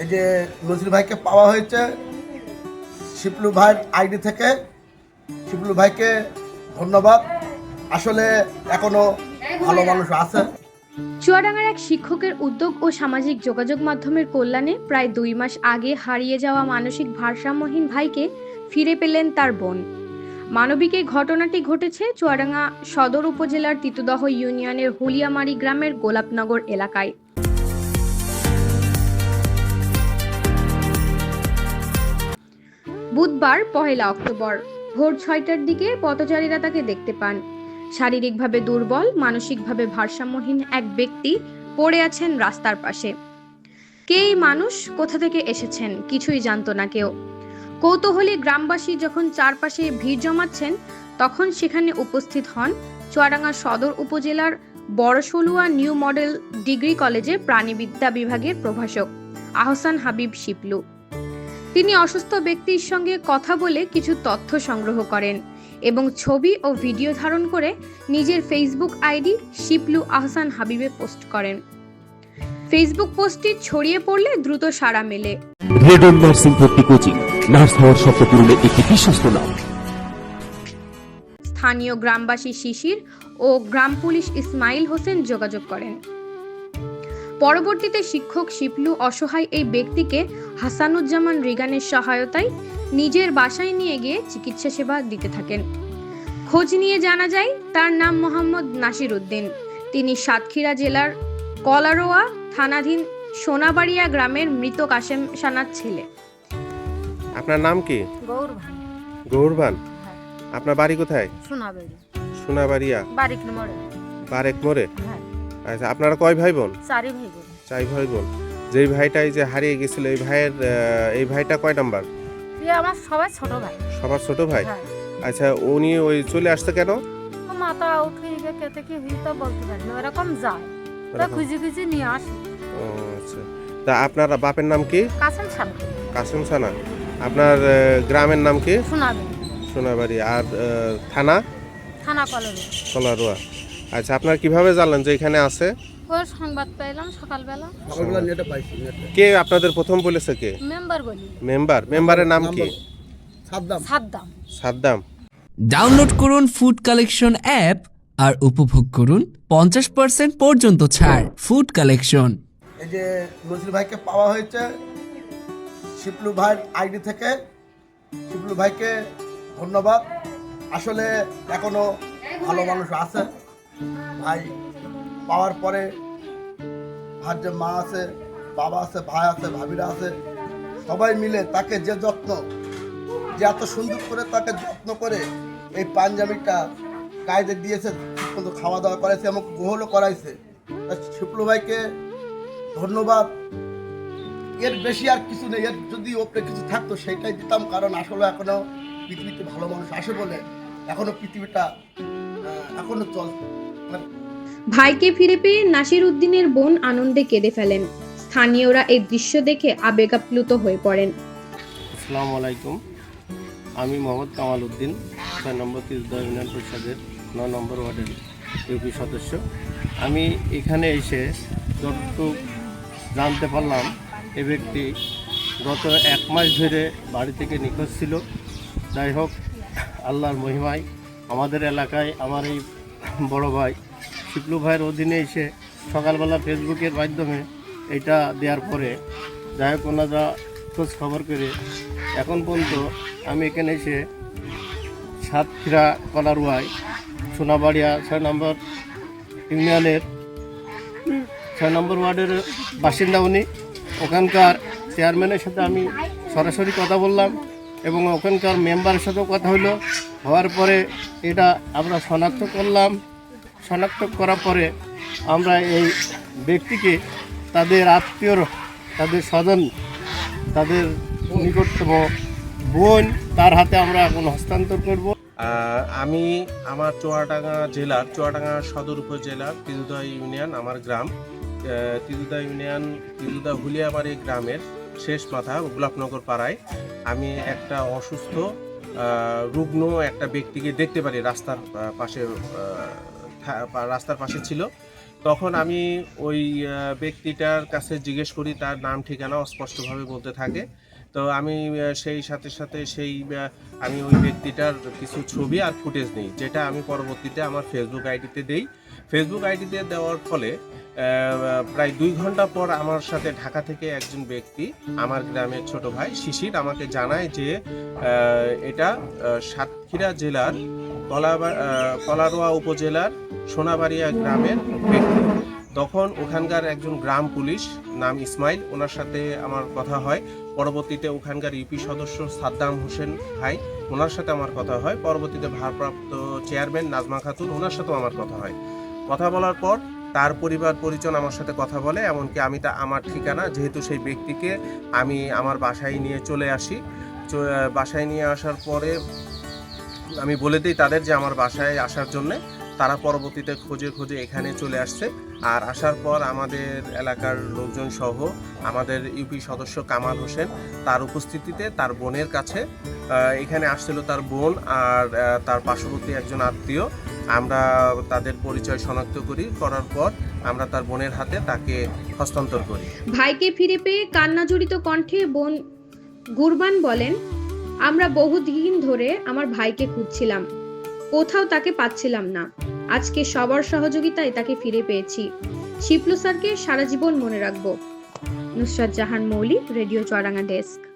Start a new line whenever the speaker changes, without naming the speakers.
এই যে নজরুল ভাইকে পাওয়া হয়েছে শিপলু ভাইয়ের আইডি থেকে। শিপলু ভাইকে ধন্যবাদ। আসলে এখনও ভালো মানুষ আছে।
চুয়াডাঙ্গার এক শিক্ষকের উদ্যোগ ও সামাজিক যোগাযোগ মাধ্যমের কল্যাণে প্রায় দুই মাস আগে হারিয়ে যাওয়া মানসিক ভারসাম্যহীন ভাইকে ফিরে পেলেন তার বোন। মানবিক এই ঘটনাটি ঘটেছে চুয়াডাঙ্গা সদর উপজেলার তিতুদহ ইউনিয়নের হুলিয়ামারি গ্রামের গোলাপনগর এলাকায়। বুধবার, পহেলা অক্টোবর। ভোর ছয়টার দিকে পথচারীরা তাকে দেখতে পান। শারীরিকভাবে দুর্বল, মানসিকভাবে ভারসাম্যহীন এক ব্যক্তি পড়ে আছেন রাস্তার পাশে। কে এই মানুষ? কোথা থেকে এসেছেন? কিছুই জানত না কেউ। কৌতূহলী গ্রামবাসী যখন চারপাশে ভিড় জমাচ্ছেন, তখন সেখানে উপস্থিত হন চুয়াডাঙ্গা সদর উপজেলার বড়সলুয়া নিউ মডেল ডিগ্রি কলেজে প্রাণীবিদ্যা বিভাগের প্রভাষক আহসান হাবিব শিপলু। তিনি অসুস্থ ব্যক্তির সঙ্গে কথা বলে কিছু তথ্য সংগ্রহ করেন এবং ছবি ও ভিডিও ধারণ করে নিজের ফেসবুক আইডি শিপলু আহসান হাবিবে পোস্ট করেন। ফেসবুক পোস্টটি ছড়িয়ে পড়লে দ্রুত সাড়া মেলে।
রেডন নার্সিং ভর্তি কোচিং নার্স হওয়ার স্বপ্ন পূরণে একটি বিশ্বস্ত নাম।
স্থানীয় গ্রামবাসী শিশির ও গ্রাম পুলিশ ইসমাইল হোসেন যোগাযোগ করেন। পরবর্তীতে শিক্ষক শিপলু অসহায় এই ব্যক্তিকে হাসানুজ্জামান রিগানের সহায়তায় নিজের বাসায় নিয়ে গিয়ে চিকিৎসা সেবা দিতে থাকেন। খোঁজ নিয়ে জানা যায় তার নাম মোহাম্মদ নাসির উদ্দিন তিনি সাতক্ষীরা জেলার কলারোয়া থানাধীন সোনাবাড়িয়া গ্রামের মৃত কাশেম সানার ছেলে।
আপনার নাম কি?
গৌর ভাই হ্যাঁ।
আপনার বাড়ি কোথায়?
শোনাবেরি
সোনাবাড়িয়া।
বারিক নম্বরে
বারেক মোড়ে?
হ্যাঁ।
আচ্ছা আপনারা কয় ভাই বোন
চারি ভাই বোন
চাই ভাই বোন যেই ভাইটাই যে হারিয়ে গেছিল এই ভাইয়ের এই ভাইটা কয় নাম্বার?
আমার সবাই ছোট ভাই।
সবার ছোট ভাই?
হ্যাঁ।
আচ্ছা উনি ওই চলে আসছে কেন?
ও মাথা উঠে গিয়ে কেতে কি হই তা বলতে পারি না এরকম যায়। তা? খুঁজি খুঁজি নিয়ে আসে।
ও আচ্ছা। তা আপনার বাপের নাম কি?
কাছেন সামনে
কাসিম সানা। আপনার গ্রামের নাম কি?
শোনাবেরি
সোনাবাড়ি আর থানা?
থানা কলেজে
কলারোয়া। আচ্ছা আপনার কীভাবে জানলেন যে এখানে আছে?
ওর সংবাদ পেলাম সকালবেলা।
সকালবেলা নেটে পাইছি নেটে।
কে আপনাদের প্রথম বলেছে কে?
মেম্বার বলি।
মেম্বার। মেম্বারের নাম কি?
সাদ্দাম।
সাদ্দাম।
সাদ্দাম।
ডাউনলোড করুন ফুড কালেকশন অ্যাপ আর উপভোগ করুন পঞ্চাশ পার্সেন্ট পর্যন্ত ছাড় ফুড কালেকশন
এই যে নজরুল ভাইকে পাওয়া হয়েছে শিপলু ভাইয়ের আইডি থেকে। শিপলু ভাইকে ধন্যবাদ। আসলে এখনও ভালো মানুষ আছে। ভাই পাওয়ার পরে ভার যে মা আছে, বাবা আছে, ভাই আছে, ভাবিরা আছে, সবাই মিলে তাকে যে যত্ন, যে এত সুন্দর করে তাকে যত্ন করে এই পাঞ্জাবিটা গাইডে দিয়েছে, ঠিক মতো খাওয়া দাওয়া করাইছে এবং গোহলও করাইছে। শিপলু ভাইকে ধন্যবাদ। এর বেশি আর কিছু নেই, এর যদি ওপরে কিছু থাকতো সেটাই দিতাম, কারণ আসলে এখনও পৃথিবীতে ভালো মানুষ আসে বলে এখনও পৃথিবীটা এখনও চল।
ভাইকে ফিরে পেয়ে নাসির উদ্দিনের বোন আনন্দে কেঁদে ফেলেন। স্থানীয়রা এই দৃশ্য দেখে আবেগাপ্লুত হয়ে পড়েন।
আসসালামু আলাইকুম। আমি মোহাম্মদ কামাল উদ্দিন ছয় নম্বর তিরুদা ইউনিয়ন পরিষদের নয় নম্বর ওয়ার্ডের ইউপি সদস্য। আমি এখানে এসে যতটুকু জানতে পারলাম এ ব্যক্তি গত এক মাস ধরে বাড়ি থেকে নিখোঁজ ছিল। যাই হোক আল্লাহর মহিমায় আমাদের এলাকায় আমার এই বড় ভাই শিপলু ভাইয়ের অধীনে এসে সকালবেলা ফেসবুকের মাধ্যমে এটা দেওয়ার পরে যাই হোক ওনারা খোঁজ খবর করে, এখন পর্যন্ত আমি এখানে এসে সাতক্ষীরা কলারুয়ায় সোনাবাড়িয়া ছয় নম্বর ইউনিয়নের ছয় নম্বর ওয়ার্ডের বাসিন্দা উনি। ওখানকার চেয়ারম্যানের সাথে আমি সরাসরি কথা বললাম এবং ওখানকার মেম্বারের সাথেও কথা হলো। হওয়ার পরে এটা আমরা শনাক্ত করলাম। শনাক্ত করার পরে আমরা এই ব্যক্তিকে, তাদের আত্মীয়র, তাদের স্বজন, তাদের নিকটতম বোন, তার হাতে আমরা এখন হস্তান্তর করব।
আমি আমার চুয়াডাঙ্গা জেলার চুয়াডাঙ্গা সদর উপজেলার তিরুদা ইউনিয়ন, আমার গ্রাম। তিরুদা ইউনিয়ন, তিরুদা হুলিয়াবাড়ি গ্রামের শেষ মাথা গোলাপনগর পাড়ায়। আমি একটা অসুস্থ রুগ্ন একটা ব্যক্তিকে দেখতে পারি রাস্তার পাশে রাস্তার পাশে ছিল। তখন আমি ওই ব্যক্তিটার কাছে জিজ্ঞেস করি, তার নাম, ঠিকানা অস্পষ্টভাবে বলতে থাকে। তো আমি সেই সাথে সাথে সেই আমি ওই ব্যক্তিটার কিছু ছবি আর ফুটেজ নিই, যেটা আমি পরবর্তীতে আমার ফেসবুক আইডিতে দেই। ফেসবুক আইডিতে দেওয়ার ফলে প্রায় দুই ঘণ্টা পর আমার সাথে ঢাকা থেকে একজন ব্যক্তি, আমার গ্রামের ছোট ভাই শিশির, আমাকে জানায় যে এটা সাতক্ষীরা জেলার কলাবা কলারোয়া উপজেলার সোনাবাড়িয়া গ্রামের ব্যক্তি। তখন ওখানকার একজন গ্রাম পুলিশ নাম ইসমাইল, ওনার সাথে আমার কথা হয়। পরবর্তীতে ওখানকার ইউপি সদস্য সাদ্দাম হোসেন ভাই, ওনার সাথে আমার কথা হয়। পরবর্তীতে ভারপ্রাপ্ত চেয়ারম্যান নাজমা খাতুন, ওনার সাথেও আমার কথা হয়। কথা বলার পর তার পরিবার পরিজন আমার সাথে কথা বলে, এমনকি আমি তা আমার ঠিকানা, যেহেতু সেই ব্যক্তিকে আমি আমার বাসায় নিয়ে চলে আসি। বাসায় নিয়ে আসার পরে আমি বলে দিই তাদের যে আমার বাসায় আসার জন্যে, তারা পরবর্তীতে খোঁজে খোঁজে এখানে চলে আসছে। আর আসার পর আমাদের এলাকার লোকজন সহ আমাদের ইউপি সদস্য কামাল হোসেন তার উপস্থিতিতে তার বোনের কাছে এখানে আসছিল তার বোন আর তার পার্শ্ববর্তী একজন আত্মীয়। আমরা তাদের পরিচয় শনাক্ত করি, করার পর আমরা তার বোনের হাতে তাকে হস্তান্তর করি।
ভাইকে ফিরে পেয়ে কান্নাজড়িত কণ্ঠে বোন গুরবান বলেন আমরা বহুদিন ধরে আমার ভাইকে খুঁজছিলাম। কোথাও তাকে পাচ্ছিলাম না। আজকে সবার সহযোগিতায় তাকে ফিরে পেয়েছি। শিপলু স্যারকে সারা জীবন মনে রাখব। Nusrat Jahan Mouli radio Chuadanga desk.